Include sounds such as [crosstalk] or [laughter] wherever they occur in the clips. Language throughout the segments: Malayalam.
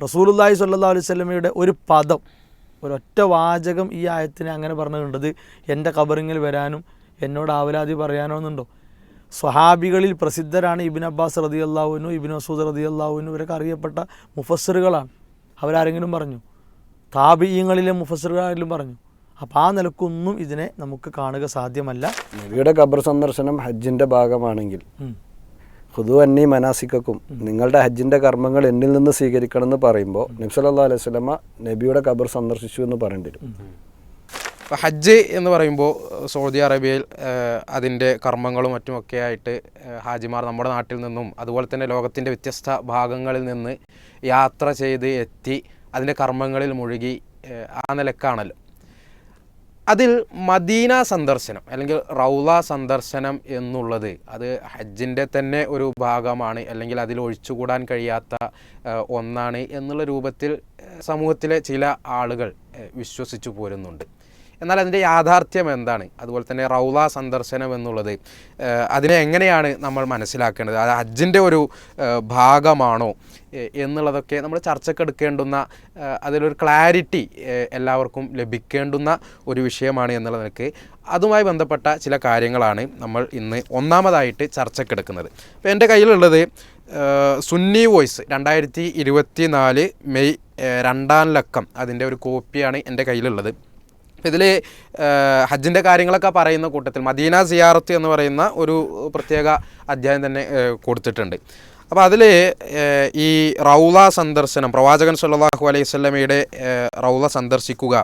റസൂലുല്ലാഹി സ്വല്ലല്ലാഹു അലൈഹി വസല്ലമയുടെ ഒരു പദം ഒരൊറ്റ വാചകം ഈ ആയത്തിനെ അങ്ങനെ പറഞ്ഞിട്ടുണ്ട് എന്റെ കബറിങ്ങിൽ വരാനും എന്നോട് ആവലാതി പറയാനോ എന്നുണ്ടോ? സ്വഹാബികളിൽ പ്രസിദ്ധരാണ് ഇബിൻ അബ്ബാസ് റതി അള്ളാഹുവിനും ഇബിൻ മസൂദ് റതി അള്ളാഹുവിനും ഇവരൊക്കെ അറിയപ്പെട്ട മുഫസ്സിറുകളാണ്. അവരാരെങ്കിലും പറഞ്ഞു? താപീയങ്ങളിലെ മുഫസ്സിറുകളാരെങ്കിലും പറഞ്ഞു? അപ്പോൾ ആ നിലക്കൊന്നും ഇതിനെ നമുക്ക് കാണുക സാധ്യമല്ല. നബിയുടെ ഖബർ സന്ദർശനം ഹജ്ജിന്റെ ഭാഗമാണെങ്കിൽ. ഹുദു അന്നി മനാസിക്കും നിങ്ങളുടെ ഹജ്ജിന്റെ കർമ്മങ്ങൾ എന്നിൽ നിന്ന് സ്വീകരിക്കണം എന്ന് പറയുമ്പോൾ നബി സല്ലല്ലാഹു അലൈഹി സ്വലമ നബിയുടെ ഖബർ സന്ദർശിച്ചു എന്ന് പറയേണ്ടി വരും. ഇപ്പോൾ ഹജ്ജ് എന്ന് പറയുമ്പോൾ സൗദി അറേബ്യയിൽ അതിന്റെ കർമ്മങ്ങളും മറ്റുമൊക്കെ ആയിട്ട് ഹാജിമാർ നമ്മുടെ നാട്ടിൽ നിന്നും അതുപോലെ തന്നെ ലോകത്തിന്റെ വ്യത്യസ്ത ഭാഗങ്ങളിൽ നിന്ന് യാത്ര ചെയ്ത് എത്തി അതിന്റെ കർമ്മങ്ങളിൽ മുഴുകി ആ നിലക്കാണല്ലോ. അതിൽ മദീന സന്ദർശനം അല്ലെങ്കിൽ റൗള സന്ദർശനം എന്നുള്ളത് അത് ഹജ്ജിന്റെ തന്നെ ഒരു ഭാഗമാണ് അല്ലെങ്കിൽ അതിൽ ഒഴിച്ചുകൂടാൻ കഴിയാത്ത ഒന്നാണ് എന്നുള്ള രൂപത്തിൽ സമൂഹത്തിലെ ചില ആളുകൾ വിശ്വസിച്ചു പോരുന്നുണ്ട്. എന്നാൽ അതിന്റെ യാഥാർത്ഥ്യം എന്താണ്? അതുപോലെ തന്നെ റൗള സന്ദർശനം എന്നുള്ളത് അതിനെ എങ്ങനെയാണ് നമ്മൾ മനസ്സിലാക്കേണ്ടത്? അത് ഹജ്ജിന്റെ ഒരു ഭാഗമാണോ? എന്നുള്ളതൊക്കെ നമ്മൾ ചർച്ചക്കെടുക്കേണ്ടുന്ന അതിലൊരു ക്ലാരിറ്റി എല്ലാവർക്കും ലഭിക്കേണ്ടുന്ന ഒരു വിഷയമാണ് എന്നുള്ള അതുമായി ബന്ധപ്പെട്ട ചില കാര്യങ്ങളാണ് നമ്മൾ ഇന്ന് ഒന്നാമതായിട്ട് ചർച്ചക്കെടുക്കുന്നത് അപ്പോൾ എന്റെ കയ്യിലുള്ളത് സുന്നി വോയിസ് രണ്ടായിരത്തി ഇരുപത്തി നാല് മെയ് രണ്ടാം ലക്കം അതിന്റെ ഒരു കോപ്പിയാണ് എന്റെ കയ്യിലുള്ളത്. ഇതിൽ ഹജ്ജിന്റെ കാര്യങ്ങളൊക്കെ പറയുന്ന കൂട്ടത്തിൽ മദീന സിയാറത്ത് എന്ന് പറയുന്ന ഒരു പ്രത്യേക അധ്യായം തന്നെ കൊടുത്തിട്ടുണ്ട്. അപ്പോൾ അതിൽ ഈ റൗള സന്ദർശനം പ്രവാചകൻ സല്ലാഹു അലൈഹി സ്വലമയുടെ റൗള സന്ദർശിക്കുക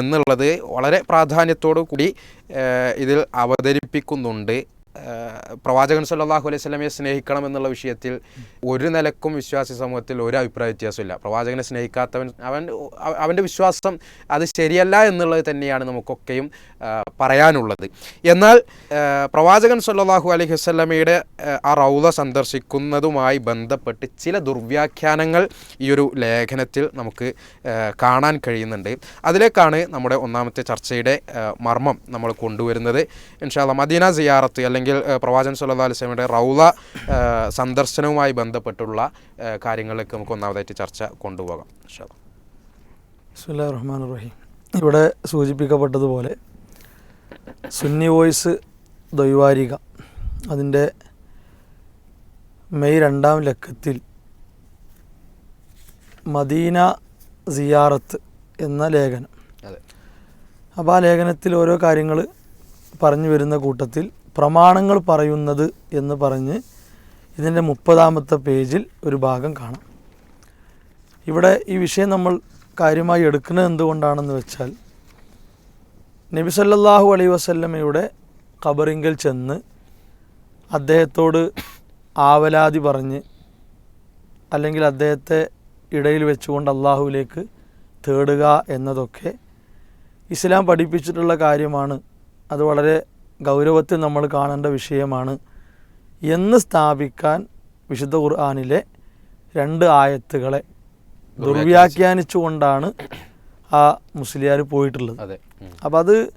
എന്നുള്ളത് വളരെ പ്രാധാന്യത്തോടു കൂടി ഇതിൽ അവതരിപ്പിക്കുന്നുണ്ട് പ്രവാചകൻ സല്ലാഹു അലൈഹി സ്വലമയെ സ്നേഹിക്കണം എന്നുള്ള വിഷയത്തിൽ ഒരു നിലക്കും വിശ്വാസി സമൂഹത്തിൽ ഒരു അഭിപ്രായ വ്യത്യാസമില്ല. പ്രവാചകനെ സ്നേഹിക്കാത്തവൻ അവൻ അവ- അവന്റെ വിശ്വാസം അത് ശരിയല്ല എന്നുള്ളത് തന്നെയാണ് നമുക്കൊക്കെയും പറയാനുള്ളത്. എന്നാൽ പ്രവാചകൻ സല്ലാഹു അലൈഹി വസല്ലമയുടെ ആ, റൗദ സന്ദർശിക്കുന്നതുമായി ബന്ധപ്പെട്ട് ചില ദുർവ്യാഖ്യാനങ്ങൾ ഈ ഒരു ലേഖനത്തിൽ നമുക്ക് കാണാൻ കഴിയുന്നുണ്ട്. അതിലേക്കാണ് നമ്മുടെ ഒന്നാമത്തെ ചർച്ചയുടെ മർമ്മം നമ്മൾ കൊണ്ടുവരുന്നത്. ഇൻഷാല്ല മദീന സിയാറത്ത് അല്ലെങ്കിൽ ആ, പ്രവാചൻ സല്ലാ അലൈഹി വസല്ലമയുടെ റൗള സന്ദർശനവുമായി ബന്ധപ്പെട്ടുള്ള കാര്യങ്ങളിലേക്ക് നമുക്ക് ഒന്നാമതായിട്ട് ചർച്ച കൊണ്ടുപോകാം. റഹ്മാൻ റഹീം ഇവിടെ സൂചിപ്പിക്കപ്പെട്ടതുപോലെ സുന്നി വോയിസ് ദ്വൈവാരിക. അതിന്റെ മെയ് രണ്ടാം ലക്കത്തിൽ മദീന സിയാറത്ത് എന്ന ലേഖനം. അപ്പോൾ ആ ലേഖനത്തിൽ ഓരോ കാര്യങ്ങൾ പറഞ്ഞു വരുന്ന കൂട്ടത്തിൽ പ്രമാണങ്ങൾ പറയുന്നത് എന്ന് പറഞ്ഞ് ഇതിന്റെ മുപ്പതാമത്തെ പേജിൽ ഒരു ഭാഗം കാണാം. ഇവിടെ ഈ വിഷയം നമ്മൾ കാര്യമായി എടുക്കുന്നത് എന്തുകൊണ്ടാണെന്ന് വെച്ചാൽ നബി സല്ലാഹു അലൈ വസല്ലമയുടെ ഖബറിങ്കൽ ചെന്ന് അദ്ദേഹത്തോട് ആവലാതി പറഞ്ഞ് അല്ലെങ്കിൽ അദ്ദേഹത്തെ ഇടയിൽ വെച്ചുകൊണ്ട് അള്ളാഹുവിലേക്ക് തേടുക എന്നതൊക്കെ ഇസ്ലാം പഠിപ്പിച്ചിട്ടുള്ള കാര്യമാണ്. അത് വളരെ ഗൗരവത്തിൽ നമ്മൾ കാണേണ്ട വിഷയമാണ് എന്ന് സ്ഥാപിക്കാൻ വിശുദ്ധ ഖുർആാനിലെ രണ്ട് ആയത്തുകളെ ദുർവ്യാഖ്യാനിച്ചുകൊണ്ടാണ് ആ മുസ്ലിയാർ പോയിട്ടുള്ളത്. അപ്പം അത്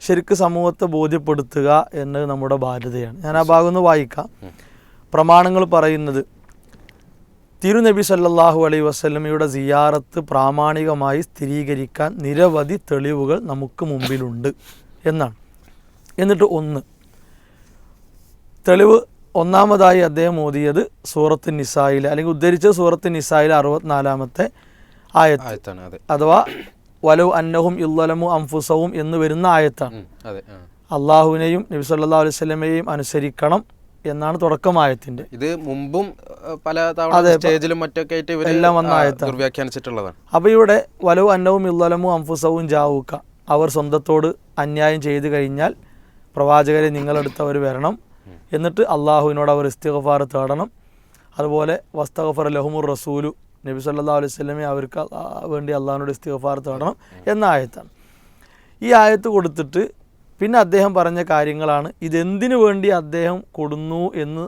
ശരിക്ക് സമൂഹത്തെ ബോധ്യപ്പെടുത്തുക എന്നത് നമ്മുടെ ബാധ്യതയാണ്. ഞാൻ ആ ഭാഗം ഒന്ന് വായിക്കാം. പ്രമാണങ്ങൾ പറയുന്നത് തിരുനബി സല്ലാഹു അലൈ വസല്ലമയുടെ സിയാറത്ത് പ്രാമാണികമായി സ്ഥിരീകരിക്കാൻ നിരവധി തെളിവുകൾ നമുക്ക് മുമ്പിലുണ്ട് എന്നാണ്. എന്നിട്ട് ഒന്ന്. തെളിവ് ഒന്നാമതായി അദ്ദേഹം ഓതിയത് സൂറത്ത് നിസായിൽ അല്ലെങ്കിൽ ഉദ്ധരിച്ച സൂറത്ത് നിസായിൽ അറുപത്തിനാലാമത്തെ ആയത്ത്. ആയത്താണ് അഥവാ വലു അന്നഹും ഇല്ലലമു അംഫുസവും എന്ന് വരുന്ന ആയത്താണ്. അള്ളാഹുവിനെയും നബി സല്ലല്ലാഹു അലൈഹി വസല്ലമയെയും അനുസരിക്കണം എന്നാണ് തുടക്കം ആയത്തിന്റെ. ഇത് മുമ്പും പല തവണ സ്റ്റേജിലും മറ്റൊക്കെ ആയിട്ട് എല്ലാം വന്ന ആയത്താണ്. ദുർവ്യാഖ്യാനിച്ചിട്ടുള്ളതാണ്. അപ്പോൾ ഇവിടെ വലവ് അന്നവും ഇല്ലലമു അംഫുസവും ജാവൂക്ക അവർ സ്വന്തത്തോട് അന്യായം ചെയ്തു കഴിഞ്ഞാൽ പ്രവാചകരെ നിങ്ങളെടുത്ത് അവർ വരണം. എന്നിട്ട് അള്ളാഹുവിനോട് അവർ ഇസ്തിഗഫാർ തേടണം. അതുപോലെ വസ്തഗഫർ ലഹുമുർ റസൂലു നബി സല്ലാ അലൈഹി സ്വലമെ അവർക്ക് വേണ്ടി അള്ളാഹിനോട് ഇസ്തിഗഫാർ തേടണം എന്ന ആയത്താണ്. ഈ ആയത്ത് കൊടുത്തിട്ട് പിന്നെ അദ്ദേഹം പറഞ്ഞ കാര്യങ്ങളാണ്. ഇതെന്തിനു വേണ്ടി അദ്ദേഹം കൊടുന്നു എന്ന്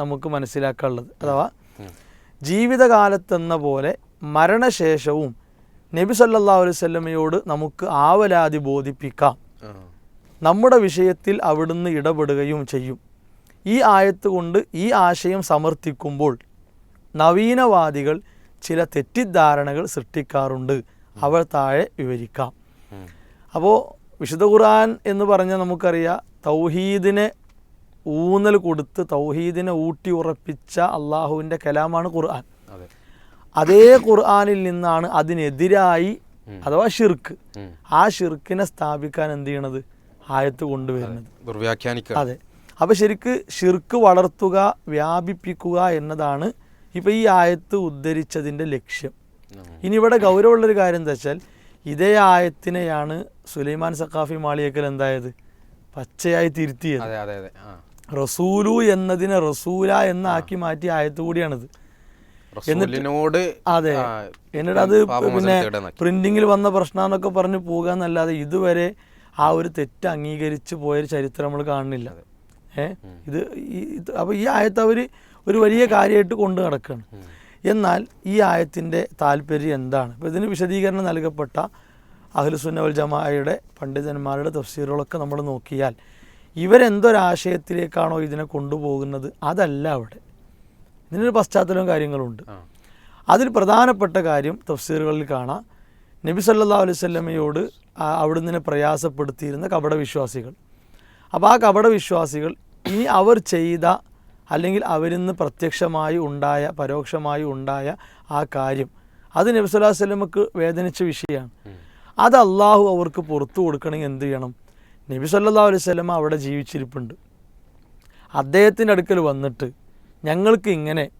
നമുക്ക് മനസ്സിലാക്കാനുള്ളത്. അഥവാ ജീവിതകാലത്തെന്ന പോലെ മരണശേഷവും നബി സല്ലാ അലൈഹി വസല്ലമയോട് നമുക്ക് ആവലാതി ബോധിപ്പിക്കാം. നമ്മുടെ വിഷയത്തിൽ അവിടുന്ന് ഇടപെടുകയും ചെയ്യും. ഈ ആയത്ത് കൊണ്ട് ഈ ആശയം സമർത്ഥിക്കുമ്പോൾ നവീനവാദികൾ ചില തെറ്റിദ്ധാരണകൾ സൃഷ്ടിക്കാറുണ്ട്. അവ താഴെ വിവരിക്കാം. അപ്പോൾ വിശുദ്ധ ഖുർആൻ എന്ന് പറഞ്ഞാൽ നമുക്കറിയാം തൗഹീദിനെ ഊന്നൽ കൊടുത്ത് തൗഹീദിനെ ഊട്ടി ഉറപ്പിച്ച അള്ളാഹുവിന്റെ കലാമാണ് ഖുർആൻ. അതെ. അതേ ഖുർആനിൽ നിന്നാണ് അതിനെതിരായി അഥവാ ഷിർക്ക്. ആ ഷിർക്കിനെ സ്ഥാപിക്കാൻ എന്ത് ചെയ്യണത്? ആയത്ത് കൊണ്ടുവരുന്നത്. ദുർവ്യാഖ്യാനിക്കുക. അതെ. അപ്പോൾ ശരിക്ക് ഷിർക്ക് വളർത്തുക വ്യാപിപ്പിക്കുക എന്നതാണ് ഇപ്പോൾ ഈ ആയത്ത് ഉദ്ധരിച്ചതിന്റെ ലക്ഷ്യം. ഇനി ഇവിടെ ഗൗരവമുള്ളൊരു കാര്യം എന്താ വെച്ചാൽ ഇതേ ആയത്തിനെയാണ് സുലൈമാൻ സഖാഫി മാളിയക്കൽ എന്തായത്? പച്ചയായി തിരുത്തിയത്. റസൂലു എന്നതിനെ റസൂല എന്നാക്കി മാറ്റി ആയത്ത് കൂടിയാണിത്. എന്നിട്ട് അതെ. എന്നിട്ട് അത് പിന്നെ. പ്രിന്റിങ്ങിൽ വന്ന പ്രശ്നമെന്നൊക്കെ പറഞ്ഞ് പോകുക എന്നല്ലാതെ ഇതുവരെ ആ ഒരു തെറ്റ് അംഗീകരിച്ച് പോയൊരു ചരിത്രം നമ്മൾ കാണുന്നില്ല. ഏ? ഇത് അപ്പോൾ ഈ ആയത്ത് അവർ ഒരു വലിയ കാര്യമായിട്ട് കൊണ്ടു നടക്കുകയാണ് എന്നാൽ ഈ ആയത്തിന്റെ താല്പര്യം എന്താണ്? ഇപ്പോൾ ഇതിന് വിശദീകരണം നൽകപ്പെട്ട അഹ്ലുസുന്നവൽ ജമാഅയുടെ പണ്ഡിതന്മാരുടെ തഫ്സീറുകളൊക്കെ നമ്മൾ നോക്കിയാൽ ഇവരെന്തൊരാശയത്തിലേക്കാണോ ഇതിനെ കൊണ്ടുപോകുന്നത്? അതല്ല അവിടെ. ഇതിനൊരു പശ്ചാത്തലവും കാര്യങ്ങളുണ്ട്. അതിൽ പ്രധാനപ്പെട്ട കാര്യം തഫ്സീറുകളിൽ കാണാം. നബി സല്ലാ അവിടെ അവിടുന്ന് പ്രയാസപ്പെടുത്തിയിരുന്ന കപട വിശ്വാസികൾ. അപ്പോൾ ആ കപട വിശ്വാസികൾ ഇനി അവർ ചെയ്ത അല്ലെങ്കിൽ അവരിൽ നിന്ന് പ്രത്യക്ഷമായി ഉണ്ടായ പരോക്ഷമായി ഉണ്ടായ ആ കാര്യം അത് നബി സല്ലാ വല്ലമക്ക് വേദനിച്ച വിഷയമാണ് അത് അള്ളാഹു അവർക്ക് പുറത്തു കൊടുക്കണമെങ്കിൽ എന്ത് ചെയ്യണം? നബി സല്ലാ അലൈഹി സ്വലമ അവിടെ ജീവിച്ചിരിപ്പുണ്ട്. അദ്ദേഹത്തിന്റെ അടുക്കൽ വന്നിട്ട് ഞങ്ങൾക്ക് ഇങ്ങനെ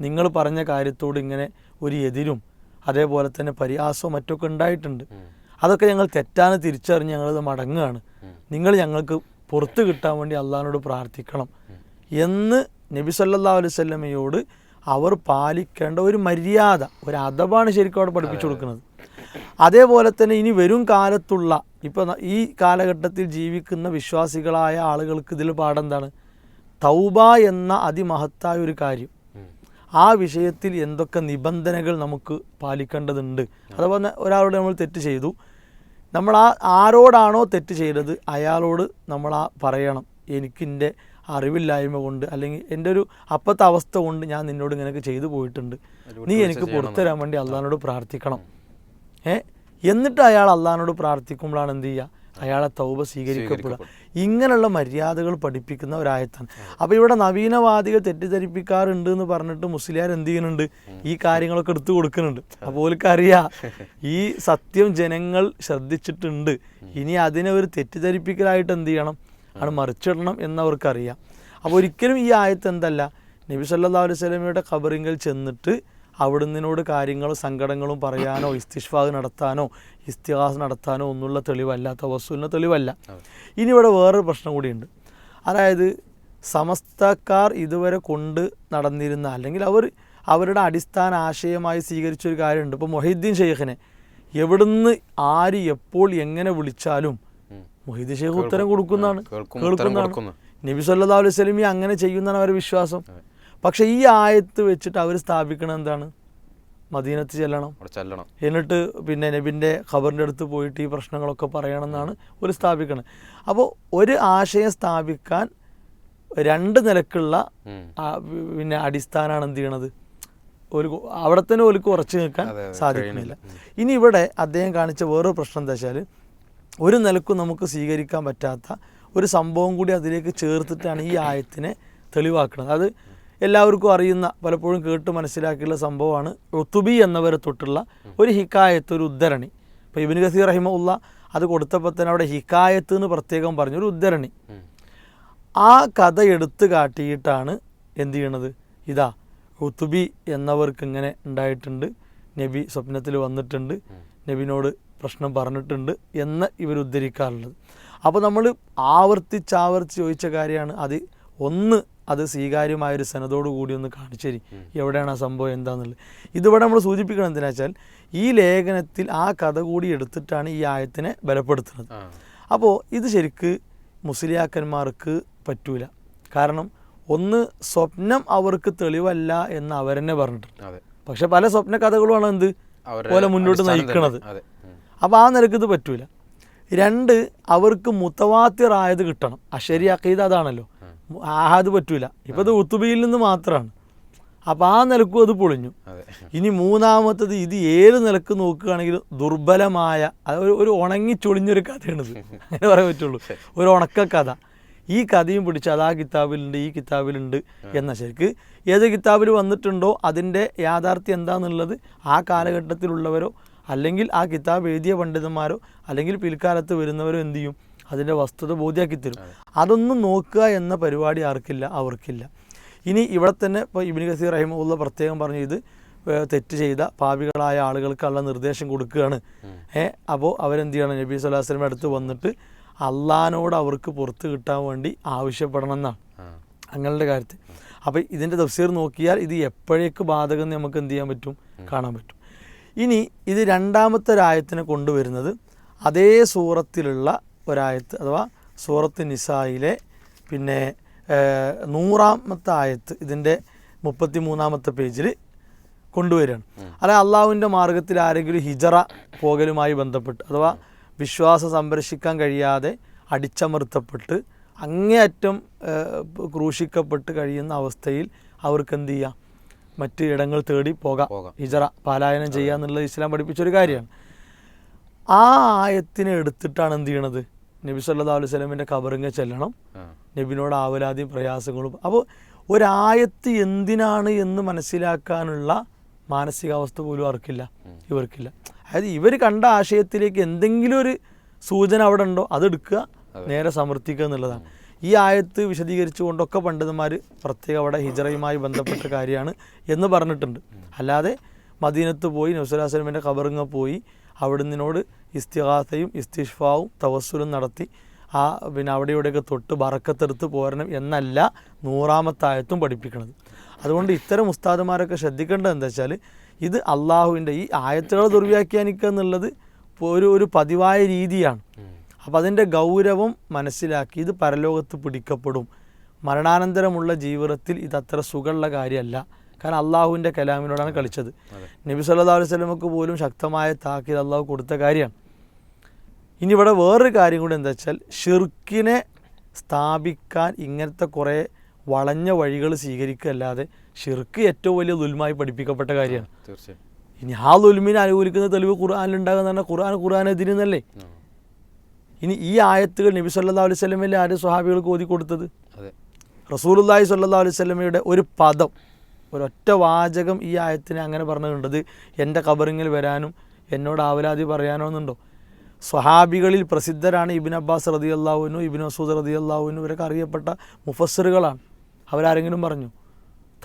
നിങ്ങൾ പറഞ്ഞ കാര്യത്തോട് ഇങ്ങനെ ഒരു എതിരും അതേപോലെ തന്നെ പരിഹാസവും മറ്റൊക്കെ ഉണ്ടായിട്ടുണ്ട്. അതൊക്കെ ഞങ്ങൾ തെറ്റാണ് തിരിച്ചറിഞ്ഞ് ഞങ്ങളത് മടങ്ങുകയാണ്. നിങ്ങൾ ഞങ്ങൾക്ക് പുറത്ത് കിട്ടാൻ വേണ്ടി അള്ളഹാനോട് പ്രാർത്ഥിക്കണം എന്ന് നബി സല്ലാ അലൈഹി സ്വല്ലമയോട് അവർ പാലിക്കേണ്ട ഒരു മര്യാദ ഒരു അദബാണ് ശരിക്കും അവിടെ പഠിപ്പിച്ചു കൊടുക്കുന്നത്. അതേപോലെ തന്നെ ഇനി വരും കാലത്തുള്ള ഇപ്പോൾ ഈ കാലഘട്ടത്തിൽ ജീവിക്കുന്ന വിശ്വാസികളായ ആളുകൾക്ക് ഇതിൽ പാടെന്താണ് തൗബ എന്ന അതിമഹത്തായ ഒരു കാര്യം. ആ വിഷയത്തിൽ എന്തൊക്കെ നിബന്ധനകൾ നമുക്ക് പാലിക്കേണ്ടതുണ്ട്? അതുപോലെ ഒരാളോട് നമ്മൾ തെറ്റ് ചെയ്തു. നമ്മൾ ആ ആരോടാണോ തെറ്റ് ചെയ്തത് അയാളോട് നമ്മൾ ആ പറയണം. എനിക്കിന്റെ അറിവില്ലായ്മ കൊണ്ട് അല്ലെങ്കിൽ എന്റെ ഒരു അപ്പത്തെ അവസ്ഥ കൊണ്ട് ഞാൻ നിന്നോട് ഇങ്ങനെയൊക്കെ ചെയ്തു പോയിട്ടുണ്ട്. നീ എനിക്ക് പുറത്തു തരാൻ വേണ്ടി അള്ളഹാനോട് പ്രാർത്ഥിക്കണം. ഏ? എന്നിട്ട് അയാൾ അള്ളഹാനോട് പ്രാർത്ഥിക്കുമ്പോഴാണ് എന്ത് ചെയ്യുക? അയാളെ തൗബ സ്വീകരിക്കപ്പെടുക. ഇങ്ങനെയുള്ള മര്യാദകൾ പഠിപ്പിക്കുന്ന ഒരായത്താണ് അപ്പോൾ ഇവിടെ നവീനവാദികൾ തെറ്റിദ്ധരിപ്പിക്കാറുണ്ട് എന്ന് പറഞ്ഞിട്ട് മുസ്ലിയാർ എന്ത് ചെയ്യുന്നുണ്ട്? ഈ കാര്യങ്ങളൊക്കെ എടുത്തു കൊടുക്കുന്നുണ്ട്. അപ്പോൾ ഓൽക്കറിയാം ഈ [laughs] സത്യം ജനങ്ങൾ ശ്രദ്ധിച്ചിട്ടുണ്ട്. ഇനി അതിനെ ഒരു തെറ്റിദ്ധരിപ്പിക്കലായിട്ട് എന്ത് ചെയ്യണം? ആണ് മറിച്ചിടണം എന്നവർക്കറിയാം. അപ്പോൾ ഒരിക്കലും ഈ ആയത്ത് എന്തല്ല? നബി സല്ലാ അലൈഹി സ്വലമയുടെ ഖബറിങ്കൽ ചെന്നിട്ട് അവിടുന്നിനോട് കാര്യങ്ങളും സങ്കടങ്ങളും പറയാനോ ഇസ്തിഷ്ഫാദ് നടത്താനോ ഇസ്തിഹാസ് നടത്താനോ ഒന്നുള്ള തെളിവല്ല തവസ്സുലിന് തെളിവല്ല. ഇനി ഇവിടെ വേറൊരു പ്രശ്നം കൂടിയുണ്ട്. അതായത് സമസ്തക്കാർ ഇതുവരെ കൊണ്ട് നടന്നിരുന്ന അല്ലെങ്കിൽ അവർ അവരുടെ അടിസ്ഥാന ആശയമായി സ്വീകരിച്ചൊരു കാര്യമുണ്ട്. ഇപ്പോൾ മൊഹീദ്ദീൻ ഷെയ്ഖിനെ എവിടുന്ന് ആര് എപ്പോൾ എങ്ങനെ വിളിച്ചാലും മൊഹീദ്ദീൻ ഷെയ്ഖ് ഉത്തരം കൊടുക്കുന്നതാണ്. കേൾക്കുന്നതാണ്. നബി സല്ലാ അലൈഹി സ്വലമി അങ്ങനെ ചെയ്യുന്നതാണ് അവരുടെ വിശ്വാസം. പക്ഷെ ഈ ആയത്ത് വെച്ചിട്ട് അവർ സ്ഥാപിക്കണം എന്താണ്? മദീനത്ത് ചെല്ലണം. ചെല്ലണം. എന്നിട്ട് പിന്നെ നബിന്റെ ഖബറിന്റെ അടുത്ത് പോയിട്ട് ഈ പ്രശ്നങ്ങളൊക്കെ പറയണം എന്നാണ് ഒരു സ്ഥാപിക്കണം അപ്പോൾ ഒരു ആശയം സ്ഥാപിക്കാൻ രണ്ട് നിലക്കുള്ള പിന്നെ അടിസ്ഥാനമാണ് എന്ത് ചെയ്യണത്? ഒരു അവിടെ തന്നെ ഒലിക്ക് ഉറച്ചു നിൽക്കാൻ സാധിക്കുന്നില്ല. ഇനി ഇവിടെ അദ്ദേഹം കാണിച്ച വേറൊരു പ്രശ്നം എന്താ വെച്ചാൽ ഒരു നിലക്കും നമുക്ക് സ്വീകരിക്കാൻ പറ്റാത്ത ഒരു സംഭവം കൂടി അതിലേക്ക് ചേർത്തിട്ടാണ് ഈ ആയത്തിനെ തെളിവാക്കുന്നത്. അത് എല്ലാവർക്കും അറിയുന്ന പലപ്പോഴും കേട്ട് മനസ്സിലാക്കിയുള്ള സംഭവമാണ്. റുത്തുബി എന്നവരെ തൊട്ടുള്ള ഒരു ഹിക്കായത്ത് ഒരു ഉദ്ധരണി. ഇപ്പോൾ ഇബിൻ ഗസീർ റഹിമുള്ള അത് കൊടുത്തപ്പോൾ തന്നെ അവിടെ ഹിക്കായത്ത് എന്ന് പ്രത്യേകം പറഞ്ഞു ഒരു ഉദ്ധരണി. ആ കഥ എടുത്തു കാട്ടിയിട്ടാണ് എന്ത് ചെയ്യണത്? ഇതാ റുത്തുബി എന്നവർക്ക് ഇങ്ങനെ ഉണ്ടായിട്ടുണ്ട്. നബി സ്വപ്നത്തിൽ വന്നിട്ടുണ്ട്. നബിനോട് പ്രശ്നം പറഞ്ഞിട്ടുണ്ട് എന്ന് ഇവർ ഉദ്ധരിക്കാറുള്ളത്. അപ്പോൾ നമ്മൾ ആവർത്തിച്ചാവർത്തി ചോദിച്ച കാര്യമാണ്. അത് ഒന്ന് അത് സ്വീകാര്യമായൊരു സനതോടു കൂടി ഒന്ന് കാണിച്ചേരി. എവിടെയാണ് ആ സംഭവം എന്താണെന്നുള്ളത് ഇതിവിടെ നമ്മൾ സൂചിപ്പിക്കണം എന്തിനാ വെച്ചാൽ ഈ ലേഖനത്തിൽ ആ കഥ കൂടി എടുത്തിട്ടാണ് ഈ ആയത്തിനെ ബലപ്പെടുത്തുന്നത്. അപ്പോൾ ഇത് ശരിക്ക് മുസ്ലിയാക്കന്മാർക്ക് പറ്റൂല. കാരണം ഒന്ന് സ്വപ്നം അവർക്ക് തെളിവല്ല എന്ന് അവരെന്നെ പറഞ്ഞിട്ടുണ്ട്. പക്ഷെ പല സ്വപ്ന കഥകളുമാണ് എന്ത്? പോലെ മുന്നോട്ട് നയിക്കുന്നത് നയിക്കണത്. അപ്പോൾ ആ നിലയ്ക്ക് ഇത് പറ്റൂല. രണ്ട് അവർക്ക് മുത്തവാത്തിറായത് കിട്ടണം. അശരി അക്കീദ് അതാണല്ലോ. ആഹാദ് പറ്റൂല. ഇപ്പം ഇത് ഉത്തുബിയിൽ നിന്ന് മാത്രമാണ് അപ്പോൾ ആ നിലക്കും അത് പൊളിഞ്ഞു. ഇനി മൂന്നാമത്തത് ഇത് ഏത് നിലയ്ക്ക് നോക്കുകയാണെങ്കിലും ദുർബലമായ അത് ഒരു ഒരു ഉണങ്ങി ചൊളിഞ്ഞൊരു കഥയാണിത്. അങ്ങനെ പറയാൻ പറ്റുള്ളൂ. ഒരു ഉണക്ക കഥ. ഈ കഥയും പിടിച്ച് അത് ആ കിതാബിലുണ്ട് ഈ കിതാബിലുണ്ട് എന്ന ശരിക്ക് ഏത് കിതാബിൽ വന്നിട്ടുണ്ടോ അതിന്റെ യാഥാർത്ഥ്യം എന്താണെന്നുള്ളത് ആ കാലഘട്ടത്തിലുള്ളവരോ അല്ലെങ്കിൽ ആ കിതാബ് എഴുതിയ പണ്ഡിതന്മാരോ അല്ലെങ്കിൽ പിൽക്കാലത്ത് വരുന്നവരോ എന്തു ചെയ്യും? അതിന്റെ വസ്തുത ബോധ്യാക്കി തരും. അതൊന്നും നോക്കുക എന്ന പരിപാടി ആർക്കില്ല അവർക്കില്ല. ഇനി ഇവിടെ തന്നെ ഇപ്പോൾ ഇബിൻ കസീർ റഹിമുള്ള പ്രത്യേകം പറഞ്ഞു ഇത് തെറ്റ് ചെയ്ത പാപികളായ ആളുകൾക്കുള്ള നിർദ്ദേശം കൊടുക്കുകയാണ്. ഏ അപ്പോൾ അവരെന്ത് ചെയ്യണം നബി വസല്ലം അടുത്ത് വന്നിട്ട് അള്ളഹാനോട് അവർക്ക് പുറത്ത് കിട്ടാൻ വേണ്ടി ആവശ്യപ്പെടണം എന്നാണ്. അങ്ങനെയുള്ള കാര്യത്തിൽ. അപ്പോൾ ഇതിന്റെ തഫ്സീർ നോക്കിയാൽ ഇത് എപ്പോഴേക്ക് ബാധകം നമുക്ക് എന്ത് ചെയ്യാൻ പറ്റും? കാണാൻ പറ്റും. ഇനി ഇത് രണ്ടാമത്തെ രായത്തിനെ കൊണ്ടുവരുന്നത് അതേ സൂറത്തിലുള്ള ഒരായത്ത് അഥവാ സൂറത്ത് നിസായിലെ പിന്നെ നൂറാമത്തെ ആയത്ത് ഇതിന്റെ മുപ്പത്തി മൂന്നാമത്തെ പേജിൽ കൊണ്ടുവരികയാണ്. അല്ല അള്ളാഹുവിന്റെ മാർഗത്തിൽ ആരെങ്കിലും ഹിജറ പോകലുമായി ബന്ധപ്പെട്ട് അഥവാ വിശ്വാസം സംരക്ഷിക്കാൻ കഴിയാതെ അടിച്ചമർത്തപ്പെട്ട് അങ്ങേയറ്റം ക്രൂശിക്കപ്പെട്ട് കഴിയുന്ന അവസ്ഥയിൽ അവർക്ക് എന്ത് ചെയ്യാം? മറ്റ് ഇടങ്ങൾ തേടി പോകാം. പോകാം. ഹിജറ പാലായനം ചെയ്യുക എന്നുള്ളത് ഇസ്ലാം പഠിപ്പിച്ചൊരു കാര്യമാണ്. ആ ആയത്തിനെ എടുത്തിട്ടാണ് എന്ത് ചെയ്യണത്? നബി സല്ലാ അലൈഹി സ്വലമിന്റെ കബറിങ്ങ ചെല്ലണം. നബിനോട് ആവലാതിയും പ്രയാസങ്ങളും. അപ്പോൾ ഒരായത്ത് എന്തിനാണ് എന്ന് മനസ്സിലാക്കാനുള്ള മാനസികാവസ്ഥ പോലും അവർക്കില്ല. ഇവർക്കില്ല. അതായത് ഇവർ കണ്ട ആശയത്തിലേക്ക് എന്തെങ്കിലും ഒരു സൂചന അവിടെ ഉണ്ടോ അതെടുക്കുക നേരെ സമർത്ഥിക്കുക എന്നുള്ളതാണ്. ഈ ആയത്ത് വിശദീകരിച്ചുകൊണ്ടൊക്കെ പണ്ഡിതന്മാർ പ്രത്യേകം അവിടെ ഹിജറയുമായി ബന്ധപ്പെട്ട കാര്യമാണ് എന്ന് പറഞ്ഞിട്ടുണ്ട്. അല്ലാതെ മദീനത്ത് പോയി നബ്സുലാസ്ലമിന്റെ ഖബറിങ്ങ പോയി അവിടുന്നിനോട് ഇസ്തിഹാസയും ഇസ്തിഷ്ഫാവും തവസ്സുലും നടത്തി ആ പിന്നെ അവിടെ ഇവിടെയൊക്കെ തൊട്ട് ബറക്കത്തെടുത്ത് പോരണം എന്നല്ല നൂറാമത്തായത്തും പഠിപ്പിക്കുന്നത് അതുകൊണ്ട് ഇത്തരം ഉസ്താദുമാരൊക്കെ ശ്രദ്ധിക്കേണ്ടത് എന്താ വെച്ചാൽ ഇത് അള്ളാഹുവിന്റെ ഈ ആയത്തുകൾ ദുർവ്യാഖ്യാനിക്കുക എന്നുള്ളത് ഒരു ഒരു പതിവായ രീതിയാണ്. അപ്പോൾ അതിന്റെ ഗൗരവം മനസ്സിലാക്കി ഇത് പരലോകത്ത് പിടിക്കപ്പെടും. മരണാനന്തരമുള്ള ജീവിതത്തിൽ ഇത് അത്ര സുഖമുള്ള കാര്യമല്ല. കാരണം അള്ളാഹുവിന്റെ കലാമിനോടാണ് കളിച്ചത്. നബി സല്ലാ അലൈഹി വസല്ലമക്ക് പോലും ശക്തമായ താക്കീത് അള്ളാഹു കൊടുത്ത കാര്യമാണ്. ഇനി ഇവിടെ വേറൊരു കാര്യം കൂടി എന്താ വെച്ചാൽ ഷിർക്കിനെ സ്ഥാപിക്കാൻ ഇങ്ങനത്തെ കുറേ വളഞ്ഞ വഴികൾ സ്വീകരിക്കുകയല്ലാതെ ഷിർക്ക് ഏറ്റവും വലിയ ദുൽമായി പഠിപ്പിക്കപ്പെട്ട കാര്യമാണ്. തീർച്ചയായും. ഇനി ആ ദുൽമിനെ അനുകൂലിക്കുന്ന തെളിവ് ഖുർആാനിലുണ്ടാകുന്ന പറഞ്ഞാൽ ഖുർആൻ ഖുർആൻ എതിരുന്നല്ലേ? ഇനി ഈ ആയത്തുകൾ നബി സല്ലല്ലാഹു അലൈഹി ആര് സ്വഹാബികൾക്ക് ഓതി കൊടുത്തത് റസൂൽ സ്വല്ലല്ലാഹു അലൈഹി വസല്ലമയുടെ ഒരു പദം. ഒരൊറ്റ വാചകം ഈ ആയത്തിനെ അങ്ങനെ പറഞ്ഞിട്ടുണ്ടത് എന്റെ കബറിങ്ങിൽ വരാനും എന്നോട് ആവലാതി പറയാനോ എന്നുണ്ടോ സ്വഹാബികളിൽ പ്രസിദ്ധരാണ് ഇബിൻ അബ്ബാസ് റതി അള്ളാഹുവിനും ഇബിൻ മസൂദ് റതി അള്ളാഹുവിനും ഇവരൊക്കെ അറിയപ്പെട്ട മുഫസ്സിറുകളാണ്. അവരാരെങ്കിലും പറഞ്ഞു?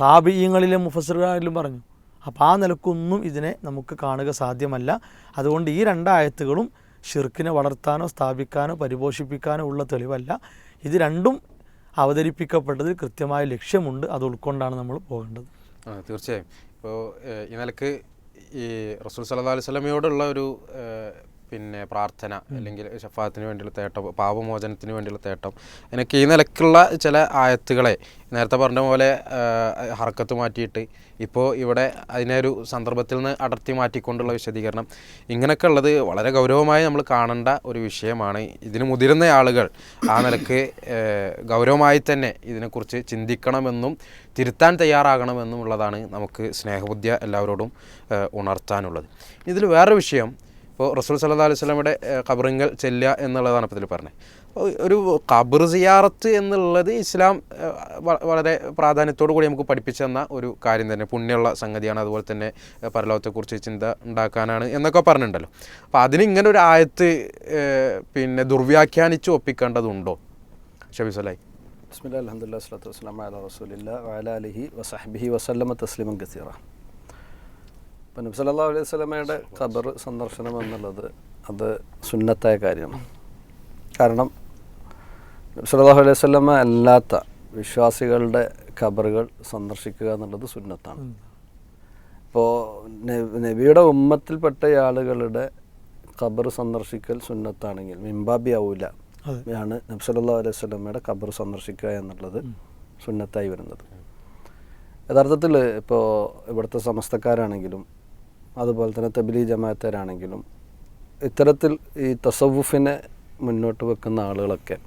താപീയങ്ങളിലെ മുഫസ്സിറുകളാരെങ്കിലും പറഞ്ഞു? അപ്പോൾ ആ നിലക്കൊന്നും ഇതിനെ നമുക്ക് കാണുക സാധ്യമല്ല. അതുകൊണ്ട് ഈ രണ്ടായത്തുകളും ഷിർക്കിനെ വളർത്താനോ സ്ഥാപിക്കാനോ പരിപോഷിപ്പിക്കാനോ ഉള്ള തെളിവല്ല. ഇത് രണ്ടും അവതരിപ്പിക്കപ്പെട്ടതിൽ കൃത്യമായ ലക്ഷ്യമുണ്ട്. അത് ഉൾക്കൊണ്ടാണ് നമ്മൾ പോകേണ്ടത്. തീർച്ചയായും. ഇപ്പോൾ ഈ നിലയ്ക്ക് ഈ റസൂൽ സല്ലാ അലൈഹി ഒരു പിന്നെ പ്രാർത്ഥന അല്ലെങ്കിൽ ഷഫാത്തിന് വേണ്ടിയുള്ള തേട്ടം പാപമോചനത്തിന് വേണ്ടിയുള്ള തേട്ടം. എനിക്ക് ഈ നിലക്കുള്ള ചില ആയത്തുകളെ നേരത്തെ പറഞ്ഞ പോലെ ഹറക്കത്ത് ഹർക്കത്ത് മാറ്റിയിട്ട് ഇപ്പോൾ ഇവിടെ അതിനെ ഒരു സന്ദർഭത്തിൽ നിന്ന് അടർത്തി മാറ്റിക്കൊണ്ടുള്ള വിശദീകരണം. ഇങ്ങനെയൊക്കെ ഉള്ളത് വളരെ ഗൗരവമായി നമ്മൾ കാണേണ്ട ഒരു വിഷയമാണ്. ഇതിന് മുതിരുന്ന ആളുകൾ ആ നിലയ്ക്ക് ഗൗരവമായി തന്നെ ഇതിനെക്കുറിച്ച് ചിന്തിക്കണമെന്നും തിരുത്താൻ തയ്യാറാകണമെന്നും ഉള്ളതാണ് നമുക്ക് സ്നേഹബുദ്ധിയ എല്ലാവരോടും ഉണർത്താനുള്ളത്. ഇതിൽ വേറെ വിഷയം ഇപ്പോൾ റസൂൽ സല്ലല്ലാഹു അലൈഹി വസല്ലമയുടെ ഏഹ്, ഖബറിങ്കൽ ചെല്ലുക എന്നുള്ളതാണ് ഇതിൽ പറഞ്ഞത്. അപ്പോൾ ഒരു കബർ സിയാറത്ത് എന്നുള്ളത് ഇസ്ലാം വളരെ പ്രാധാന്യത്തോടു കൂടി നമുക്ക് പഠിപ്പിച്ചു തന്ന ഒരു കാര്യം തന്നെ. പുണ്യമുള്ള സംഗതിയാണ്. അതുപോലെ തന്നെ പരലോകത്തെക്കുറിച്ച് ചിന്ത ഉണ്ടാക്കാനാണ് എന്നൊക്കെ പറഞ്ഞിട്ടുണ്ടല്ലോ. അപ്പോൾ അതിന് ഇങ്ങനെ ഒരു ആയത്ത് പിന്നെ ദുർവ്യാഖ്യാനിച്ച് ഒപ്പിക്കേണ്ടതുണ്ടോ? ഷബിസലായി സലായി അലഹമുല്ലാ സ്വലാത്തു വസ്സലാമു അലാ റസൂലില്ലാ അലിഹി വസഹബിഹി വസല്ലമ തസ്ലീമൻ കസീറ. ഇപ്പം നബി സല്ലല്ലാഹു അലൈഹി വസല്ലമയുടെ ഖബർ സന്ദർശനം എന്നുള്ളത് അത് സുന്നത്തായ കാര്യമാണ്. കാരണം നബി സല്ലല്ലാഹു അലൈഹി വസല്ലമ അല്ലാത്ത വിശ്വാസികളുടെ ഖബറുകൾ സന്ദർശിക്കുക എന്നുള്ളത് സുന്നത്താണ്. ഇപ്പോൾ നബിയുടെ ഉമ്മത്തിൽപ്പെട്ട ആളുകളുടെ ഖബർ സന്ദർശിക്കൽ സുന്നത്താണെങ്കിൽ മിംബാബി ഔല ആണ് നബി സല്ലല്ലാഹു അലൈഹി സ്വലമയുടെ ഖബർ സന്ദർശിക്കുക എന്നുള്ളത് സുന്നത്തായി വരുന്നത്. യഥാർത്ഥത്തിൽ ഇപ്പോൾ ഇവിടുത്തെ സമസ്തക്കാരാണെങ്കിലും അതുപോലെ തന്നെ തബിലി ജമാത്തരാണെങ്കിലും ഇത്തരത്തിൽ ഈ തസവുഫിനെ മുന്നോട്ട് വെക്കുന്ന ആളുകളൊക്കെ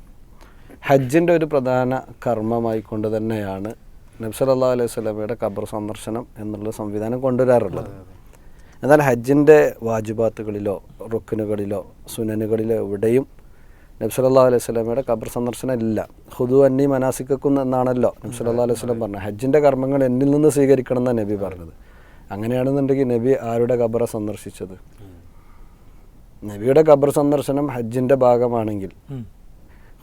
ഹജ്ജിന്റെ ഒരു പ്രധാന കർമ്മമായി കൊണ്ട് തന്നെയാണ് നബ്സല്ലാ അലൈഹി സ്വലമയുടെ ഖബർ സന്ദർശനം എന്നുള്ള സംവിധാനം കൊണ്ടുവരാറുള്ളത്. എന്നാൽ ഹജ്ജിന്റെ വാജിബാത്തുകളിലോ റുക്കിനുകളിലോ സുനനുകളിലോ എവിടെയും നബ്സല്ലാ അലൈഹി സ്വലമയുടെ ഖബർ സന്ദർശനം ഇല്ല. ഹുദു അന്നി മനാസിക്കും എന്നാണല്ലോ നബ്സല്ലാ അലൈഹി സ്വലം പറഞ്ഞത്. ഹജ്ജിന്റെ കർമ്മങ്ങൾ എന്നിൽ നിന്ന് സ്വീകരിക്കണം എന്നാണ് നബി പറഞ്ഞത്. അങ്ങനെയാണെന്നുണ്ടെങ്കിൽ നബി ആരുടെ ഖബറ സന്ദർശിച്ചത്? നബിയുടെ ഖബർ സന്ദർശനം ഹജ്ജിന്റെ ഭാഗമാണെങ്കിൽ.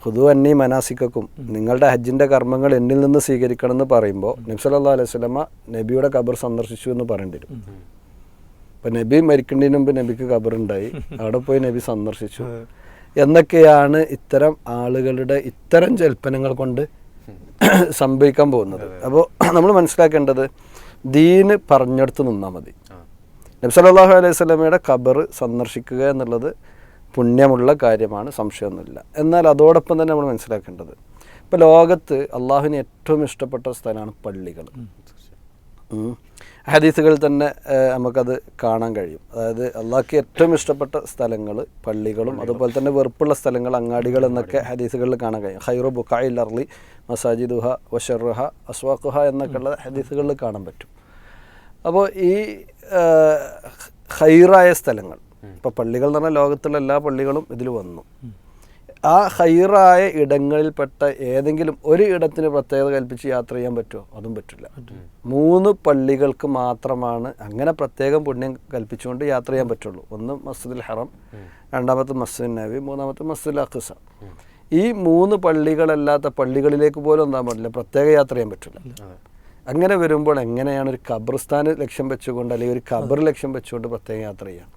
ഹുദു അന്നി മനാസിക്കും നിങ്ങളുടെ ഹജ്ജിന്റെ കർമ്മങ്ങൾ എന്നിൽ നിന്ന് സ്വീകരിക്കണം എന്ന് പറയുമ്പോൾ നബ്സല്ലാ അലൈഹി സ്വലമ നബിയുടെ ഖബർ സന്ദർശിച്ചു എന്ന് പറയേണ്ടി വരും അപ്പം നബി മരിക്കേണ്ടതിന് മുമ്പ് നബിക്ക് ഖബറുണ്ടായി. അവിടെ പോയി നബി സന്ദർശിച്ചു. എന്നൊക്കെയാണ് ഇത്തരം ആളുകളുടെ ഇത്തരം ജൽപ്പനങ്ങൾ കൊണ്ട് സംഭവിക്കാൻ പോകുന്നത്. അപ്പോൾ നമ്മൾ മനസ്സിലാക്കേണ്ടത് ദീന് പറഞ്ഞെടുത്ത് നിന്നാൽ മതി. നബി സല്ലല്ലാഹു അലൈഹി സ്വലമയുടെ ഖബർ സന്ദർശിക്കുക എന്നുള്ളത് പുണ്യമുള്ള കാര്യമാണ് സംശയമൊന്നുമില്ല. എന്നാൽ അതോടൊപ്പം തന്നെ നമ്മൾ മനസ്സിലാക്കേണ്ടത് ഇപ്പോൾ ലോകത്ത് അള്ളാഹുവിന് ഏറ്റവും ഇഷ്ടപ്പെട്ട സ്ഥലമാണ് പള്ളികൾ. ഹദീസുകളിൽ തന്നെ നമുക്കത് കാണാൻ കഴിയും. അതായത് അള്ളാഹ്ക്ക് ഏറ്റവും ഇഷ്ടപ്പെട്ട സ്ഥലങ്ങൾ പള്ളികളും അതുപോലെ തന്നെ വെറുപ്പുള്ള സ്ഥലങ്ങൾ അങ്ങാടികൾ എന്നൊക്കെ ഹദീസുകളിൽ കാണാൻ കഴിയും. ഹൈറു ബുഖായിൽ ലർലി മസാജിദുഹ വഷറുഹ അസ്വാഖുഹ എന്നൊക്കെ ഉള്ള ഹദീസുകളിൽ കാണാൻ പറ്റും. അപ്പോൾ ഈ ഹൈറായ സ്ഥലങ്ങൾ ഇപ്പോൾ പള്ളികൾ എന്ന് പറഞ്ഞാൽ ലോകത്തുള്ള എല്ലാ പള്ളികളും ഇതിൽ വന്നു. ആ ഹൈറായ ഇടങ്ങളിൽപ്പെട്ട ഏതെങ്കിലും ഒരു ഇടത്തിന് പ്രത്യേകത കൽപ്പിച്ച് യാത്ര ചെയ്യാൻ പറ്റുമോ? അതും പറ്റില്ല. മൂന്ന് പള്ളികൾക്ക് മാത്രമാണ് അങ്ങനെ പ്രത്യേകം പുണ്യം കൽപ്പിച്ചുകൊണ്ട് യാത്ര ചെയ്യാൻ പറ്റുള്ളൂ. ഒന്ന് മസ്ജിദുൽ ഹറം രണ്ടാമത്തെ മസ്ജിദ് നബി മൂന്നാമത്തെ മസ്ജിദുൽ അഖ്സ. ഈ മൂന്ന് പള്ളികളല്ലാത്ത പള്ളികളിലേക്ക് പോലും എന്താ പാടില്ല പ്രത്യേക യാത്ര ചെയ്യാൻ പറ്റില്ല. അങ്ങനെ വരുമ്പോൾ എങ്ങനെയാണ് ഒരു ഖബർസ്ഥാൻ ലക്ഷ്യം വെച്ചുകൊണ്ട് അല്ലെങ്കിൽ ഒരു ഖബർ ലക്ഷ്യം വെച്ചുകൊണ്ട് പ്രത്യേക യാത്ര ചെയ്യാം?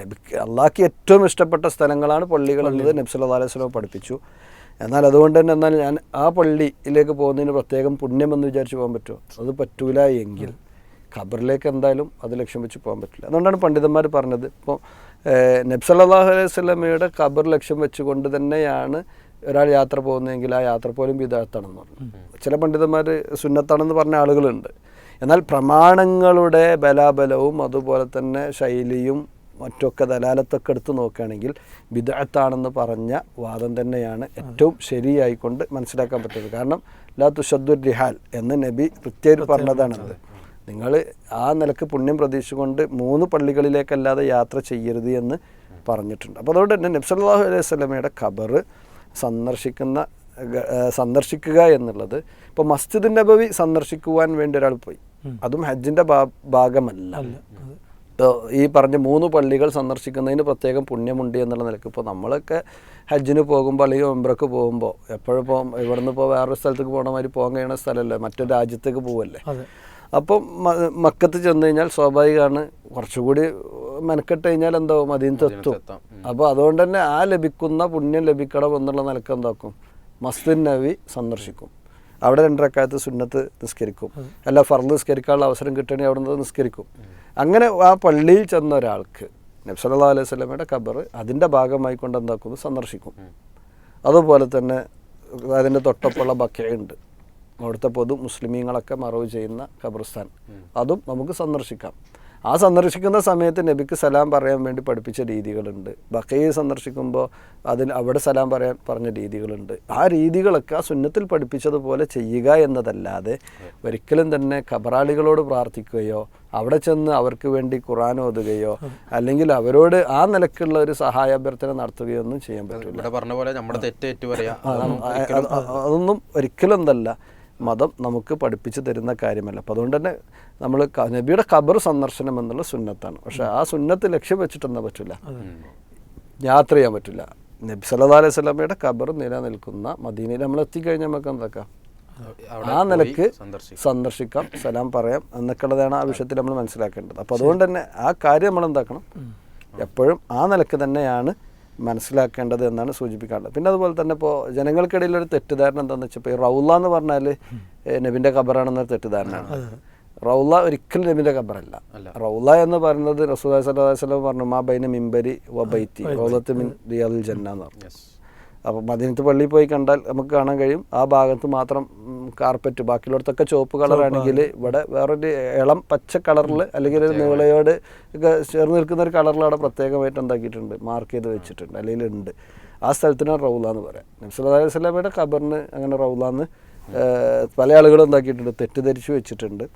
നബിക്ക് അള്ളാഹ്ക്ക് ഏറ്റവും ഇഷ്ടപ്പെട്ട സ്ഥലങ്ങളാണ് പള്ളികൾ എന്നത് നബി സല്ലല്ലാഹു അലൈഹി പഠിപ്പിച്ചു. എന്നാൽ അതുകൊണ്ട് തന്നെ എന്നാൽ ഞാൻ ആ പള്ളിയിലേക്ക് പോകുന്നതിന് പ്രത്യേകം പുണ്യമെന്ന് വിചാരിച്ച് പോകാൻ പറ്റുമോ? അത് പറ്റൂല എങ്കിൽ. ഖബറിലേക്ക് എന്തായാലും അത് ലക്ഷ്യം വെച്ച് പോകാൻ പറ്റില്ല. അതുകൊണ്ടാണ് പണ്ഡിതന്മാർ പറഞ്ഞത്. ഇപ്പോൾ നബി സല്ലല്ലാഹു അലൈഹി സ്വലമയുടെ ഖബർ ലക്ഷ്യം വെച്ചുകൊണ്ട് തന്നെയാണ് ഒരാൾ യാത്ര പോകുന്നതെങ്കിൽ ആ യാത്ര പോലും വിദാത്താണെന്ന് പറഞ്ഞു. ചില പണ്ഡിതന്മാർ സുന്നത്താണെന്ന് പറഞ്ഞ ആളുകളുണ്ട്. എന്നാൽ പ്രമാണങ്ങളുടെ ബലാബലവും അതുപോലെ തന്നെ ശൈലിയും മറ്റൊക്കെ ദലാലത്തൊക്കെ എടുത്ത് നോക്കുകയാണെങ്കിൽ ബിദഅത്താണെന്ന് പറഞ്ഞ വാദം തന്നെയാണ് ഏറ്റവും ശരിയായിക്കൊണ്ട് മനസ്സിലാക്കാൻ പറ്റുന്നത്. കാരണം ലാ തുഷദ്ദുർ റിഹാൽ എന്ന് നബി കൃത്യമായിട്ട് പറഞ്ഞതാണത്. നിങ്ങൾ ആ നിലയ്ക്ക് പുണ്യം പ്രതീക്ഷിച്ചുകൊണ്ട് മൂന്ന് പള്ളികളിലേക്കല്ലാതെ യാത്ര ചെയ്യരുത് എന്ന് പറഞ്ഞിട്ടുണ്ട്. അപ്പോൾ അതുകൊണ്ട് തന്നെ നബ്സല്ലാഹു അലൈഹി സ്വലമയുടെ ഖബർ സന്ദർശിക്കുന്ന സന്ദർശിക്കുക എന്നുള്ളത് ഇപ്പോൾ മസ്ജിദ് നബവി സന്ദർശിക്കുവാൻ വേണ്ടി ഒരാൾ പോയി. അതും ഹജ്ജിന്റെ ഭാഗമല്ല. ഈ പറഞ്ഞ മൂന്ന് പള്ളികൾ സന്ദർശിക്കുന്നതിന് പ്രത്യേകം പുണ്യമുണ്ട് എന്നുള്ള നിലയ്ക്ക് ഇപ്പോൾ നമ്മളൊക്കെ ഹജ്ജിന് പോകുമ്പോൾ അല്ലെങ്കിൽ ഒമ്പ്രക്ക് പോകുമ്പോൾ എപ്പോഴും ഇപ്പോൾ ഇവിടുന്ന് ഇപ്പോൾ വേറൊരു സ്ഥലത്തേക്ക് പോകണ മാതിരി പോകാൻ കഴിയുന്ന സ്ഥലമല്ലേ മറ്റൊരു രാജ്യത്തേക്ക് പോവല്ലേ? അപ്പം മക്കത്ത് ചെന്ന് കഴിഞ്ഞാൽ സ്വാഭാവികമാണ്. കുറച്ചുകൂടി മെനക്കെട്ട് കഴിഞ്ഞാൽ എന്താവും? മദീനത്തെത്തും. അപ്പോൾ അതുകൊണ്ട് തന്നെ ആ ലഭിക്കുന്ന പുണ്യം ലഭിക്കണം എന്നുള്ള നിലയ്ക്ക് എന്താക്കും? മസ്ജിദ് നബി സന്ദർശിക്കും. അവിടെ രണ്ടരക്കാലത്ത് സുന്നത്ത് നിസ്കരിക്കും. അല്ല ഫർദ് നിസ്കരിക്കാനുള്ള അവസരം കിട്ടണമെങ്കിൽ അവിടെ നിന്ന് നിസ്കരിക്കും അങ്ങനെ ആ പള്ളിയിൽ ചെന്ന ഒരാൾക്ക് നബി സല്ലല്ലാഹു അലൈഹി സ്വലമയുടെ ഖബർ അതിന്റെ ഭാഗമായി കൊണ്ട് എന്താക്കുന്നു സന്ദർശിക്കും. അതുപോലെ തന്നെ അതിന്റെ തൊട്ടപ്പുള്ള ബക്കയുണ്ട്. അവിടുത്തെ പൊതു മുസ്ലിമീങ്ങളൊക്കെ മറവ് ചെയ്യുന്ന ഖബർസ്ഥാൻ. അതും നമുക്ക് സന്ദർശിക്കാം. ആ സന്ദർശിക്കുന്ന സമയത്ത് നബിക്ക് സലാം പറയാൻ വേണ്ടി പഠിപ്പിച്ച രീതികളുണ്ട്. ബക്കയെ സന്ദർശിക്കുമ്പോൾ അതിന് അവിടെ സലാം പറയാൻ പറഞ്ഞ രീതികളുണ്ട്. ആ രീതികളൊക്കെ ആ സുന്നത്തിൽ പഠിപ്പിച്ചതുപോലെ ചെയ്യുക എന്നതല്ലാതെ ഒരിക്കലും തന്നെ ഖബറാളികളോട് പ്രാർത്ഥിക്കുകയോ അവിടെ ചെന്ന് അവർക്ക് വേണ്ടി ഖുറാൻ ഓതുകയോ അല്ലെങ്കിൽ അവരോട് ആ നിലക്കുള്ള ഒരു സഹായാഭ്യർത്ഥന നടത്തുകയോ ഒന്നും ചെയ്യാൻ പറ്റില്ല. പറഞ്ഞ പോലെ നമ്മുടെ തെറ്റ് ഏറ്റു പറയാ ആ, നം- ആ, അത് അത് അതൊന്നും ഒരിക്കലും എന്തല്ല മതം നമുക്ക് പഠിപ്പിച്ചു തരുന്ന കാര്യമല്ല. അപ്പം അതുകൊണ്ട് തന്നെ നമ്മൾ നബിയുടെ ഖബർ സന്ദർശനം എന്നുള്ള സുന്നത്താണ്. പക്ഷെ ആ സുന്നത്ത് ലക്ഷ്യം വെച്ചിട്ടെന്താ പറ്റില്ല. യാത്ര ചെയ്യാൻ പറ്റില്ല. നബി സല്ലാ അലൈഹി സ്വലമയുടെ ഖബർ നിലനിൽക്കുന്ന മദീനയിൽ നമ്മൾ എത്തിക്കഴിഞ്ഞാൽ നമുക്ക് എന്താക്കാം? ആ നിലയ്ക്ക് സന്ദർശിക്കാം. സലാം പറയാം എന്നൊക്കെയുള്ളതാണ് ആ വിഷയത്തിൽ നമ്മൾ മനസ്സിലാക്കേണ്ടത്. അപ്പോൾ അതുകൊണ്ട് തന്നെ ആ കാര്യം നമ്മൾ എന്താക്കണം? എപ്പോഴും ആ നിലയ്ക്ക് തന്നെയാണ് മനസ്സിലാക്കേണ്ടത് എന്നാണ് സൂചിപ്പിക്കാറുള്ളത് പിന്നെ അതുപോലെ തന്നെ ഇപ്പോൾ ജനങ്ങൾക്കിടയിൽ ഒരു തെറ്റിദ്ധാരണ എന്താണെന്ന് വെച്ചാൽ ഇപ്പോൾ ഈ റൗല എന്ന് പറഞ്ഞാൽ നബിന്റെ ഖബറാണെന്നൊരു തെറ്റിദ്ധാരണയാണ്. റൗല ഒരിക്കലും നബിന്റെ ഖബറല്ല. റൗല എന്ന് പറയുന്നത് അലൈഹി വസല്ലം പറഞ്ഞു മാ ബൈന മിമ്പരി വ ബൈത്തി റൗലത്ത് മിൻ റിയാദുൽ ജന്ന എന്ന് പറഞ്ഞു. അപ്പോൾ മദീനത്ത് പള്ളിയിൽ പോയി കണ്ടാൽ നമുക്ക് കാണാൻ കഴിയും ആ ഭാഗത്ത് മാത്രം കാർപ്പറ്റ് ബാക്കിയുള്ളടത്തൊക്കെ ചുവപ്പ് കളറാണെങ്കിൽ ഇവിടെ വേറൊരു ഇളം പച്ച കളറിൽ അല്ലെങ്കിൽ ഒരു നീളയോട് ഒക്കെ ചേർന്ന് നിൽക്കുന്ന ഒരു കളറിൽ അവിടെ പ്രത്യേകമായിട്ട് എന്താക്കിയിട്ടുണ്ട് മാർക്ക് ചെയ്ത് വെച്ചിട്ടുണ്ട് അല്ലെങ്കിൽ ഉണ്ട്. ആ സ്ഥലത്തിനാണ് റൗല എന്ന് പറയാം. നബ്സല്ലാ അലൈഹി സ്വലാമയുടെ ഖബറിന് അങ്ങനെ റൗല എന്ന് പല ആളുകളും എന്താക്കിയിട്ടുണ്ട് തെറ്റിദ്ധരിച്ചു വെച്ചിട്ടുണ്ട്.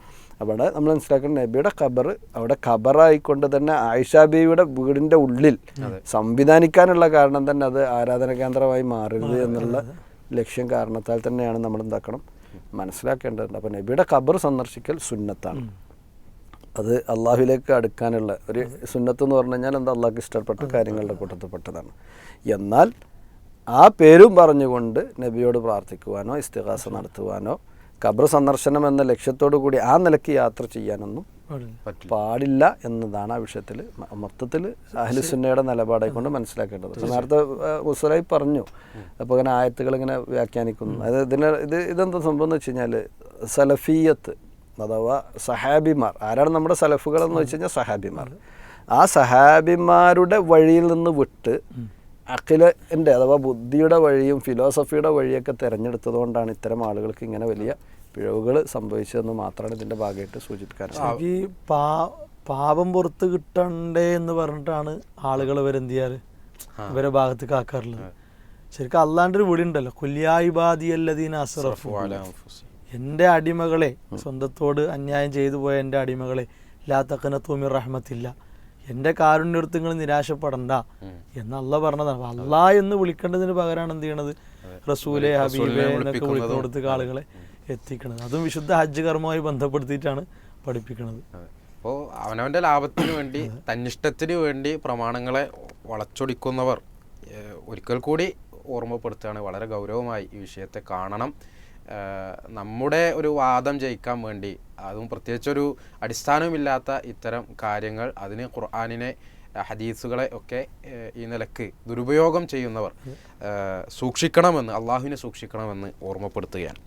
അവിടെ നമ്മൾ മനസ്സിലാക്കണം നബിയുടെ ഖബർ അവിടെ ഖബറായിക്കൊണ്ട് തന്നെ ആയിഷ ബീവിയുടെ വീടിന്റെ ഉള്ളിൽ സംവിധാനിക്കാനുള്ള കാരണം തന്നെ അത് ആരാധന കേന്ദ്രമായി മാറരുത് എന്നുള്ള ലക്ഷ്യം കാരണത്താൽ തന്നെയാണ് നമ്മൾ എന്താക്കണം മനസ്സിലാക്കേണ്ടതുണ്ട്. അപ്പോൾ നബിയുടെ ഖബർ സന്ദർശിക്കൽ സുന്നത്താണ്. അത് അള്ളാഹുവിലേക്ക് അടുക്കാനുള്ള ഒരു സുന്നത്ത് എന്ന് പറഞ്ഞു കഴിഞ്ഞാൽ എന്താ അള്ളാഹ്ക്ക് ഇഷ്ടപ്പെട്ട കാര്യങ്ങളുടെ കൂട്ടത്തിൽപ്പെട്ടതാണ്. എന്നാൽ ആ പേരും പറഞ്ഞുകൊണ്ട് നബിയോട് പ്രാർത്ഥിക്കുവാനോ ഇസ്തിഹാസ നടത്തുവാനോ ഖബർ സന്ദർശനം എന്ന ലക്ഷ്യത്തോടു കൂടി ആ നിലയ്ക്ക് യാത്ര ചെയ്യാനൊന്നും പാടില്ല. പറ്റില്ല. എന്നതാണ് ആ വിഷയത്തിൽ മൊത്തത്തിൽ അഹ്ലുസുന്നയുടെ നിലപാടെ കൊണ്ട് മനസ്സിലാക്കേണ്ടത്. നേരത്തെ ഉസലായി പറഞ്ഞു. അപ്പോൾ ഇങ്ങനെ ആയത്തുകൾ ഇങ്ങനെ വ്യാഖ്യാനിക്കുന്നു അതായത് ഇതിന് ഇത് ഇതെന്താ സംഭവം എന്ന് വെച്ച് കഴിഞ്ഞാൽ സലഫീയത്ത് അഥവാ സഹാബിമാർ ആരാണ് നമ്മുടെ സലഫുകൾ എന്ന് വെച്ച് കഴിഞ്ഞാൽ സഹാബിമാർ. ആ സഹാബിമാരുടെ വഴിയിൽ നിന്ന് വിട്ട് അഖിലിന്റെ അഥവാ ബുദ്ധിയുടെ വഴിയും ഫിലോസഫിയുടെ വഴിയൊക്കെ തിരഞ്ഞെടുത്തതുകൊണ്ടാണ് ഇത്തരം ആളുകൾക്ക് ഇങ്ങനെ വലിയ പിഴവുകൾ സംഭവിച്ചതെന്ന് മാത്രമാണ് ഇതിന്റെ ഭാഗമായിട്ട് സൂചിപ്പിക്കാൻ ഈ പാ പാപം പുറത്ത് കിട്ടണ്ടേ എന്ന് പറഞ്ഞിട്ടാണ് ആളുകൾ ഇവരെന്ത് ചെയ്യാറ്? ഇവരെ ഭാഗത്ത് കാക്കാറുള്ളത്. ശരിക്കും അല്ലാണ്ട് ഒരു വിളി ഉണ്ടല്ലോ കൊല്യായിബാദിയല്ലദീന അസ്റഫു. എന്റെ അടിമകളെ സ്വന്തത്തോട് അന്യായം ചെയ്തു പോയ എന്റെ അടിമകളെ ലാ തക്കന തൂമി റഹ്മത്തില്ല. എന്റെ കാരുണ്യടുത്ത് നിങ്ങൾ നിരാശപ്പെടണ്ട എന്നല്ല പറഞ്ഞതാണ്. അല്ല എന്ന് വിളിക്കേണ്ടതിന് പകരമാണ് എന്ത് ചെയ്യണത്? റസൂലെ ഹബീബെ എന്നൊക്കെ വിളിക്കുന്നിടത്ത് ആളുകളെ എത്തിക്കണത്. അതും വിശുദ്ധ ഹജ്ജ് കർമ്മവുമായി ബന്ധപ്പെടുത്തിയിട്ടാണ് പഠിപ്പിക്കുന്നത് അപ്പോൾ അവനവന്റെ ലാഭത്തിന് വേണ്ടി തന്നിഷ്ടത്തിന് വേണ്ടി പ്രമാണങ്ങളെ വളച്ചൊടിക്കുന്നവർ ഒരിക്കൽ കൂടി ഓർമ്മപ്പെടുത്തുകയാണ്. വളരെ ഗൗരവമായി ഈ വിഷയത്തെ കാണണം. നമ്മുടെ ഒരു വാദം ജയിക്കാൻ വേണ്ടി അതും പ്രത്യേകിച്ചൊരു അടിസ്ഥാനമില്ലാത്ത ഇത്തരം കാര്യങ്ങൾ അതിന് ഖുർആാനിനെ ഹദീസുകളെ ഒക്കെ ഈ നിലയ്ക്ക് ദുരുപയോഗം ചെയ്യുന്നവർ സൂക്ഷിക്കണമെന്ന് അള്ളാഹുവിനെ സൂക്ഷിക്കണമെന്ന് ഓർമ്മപ്പെടുത്തുകയാണ്.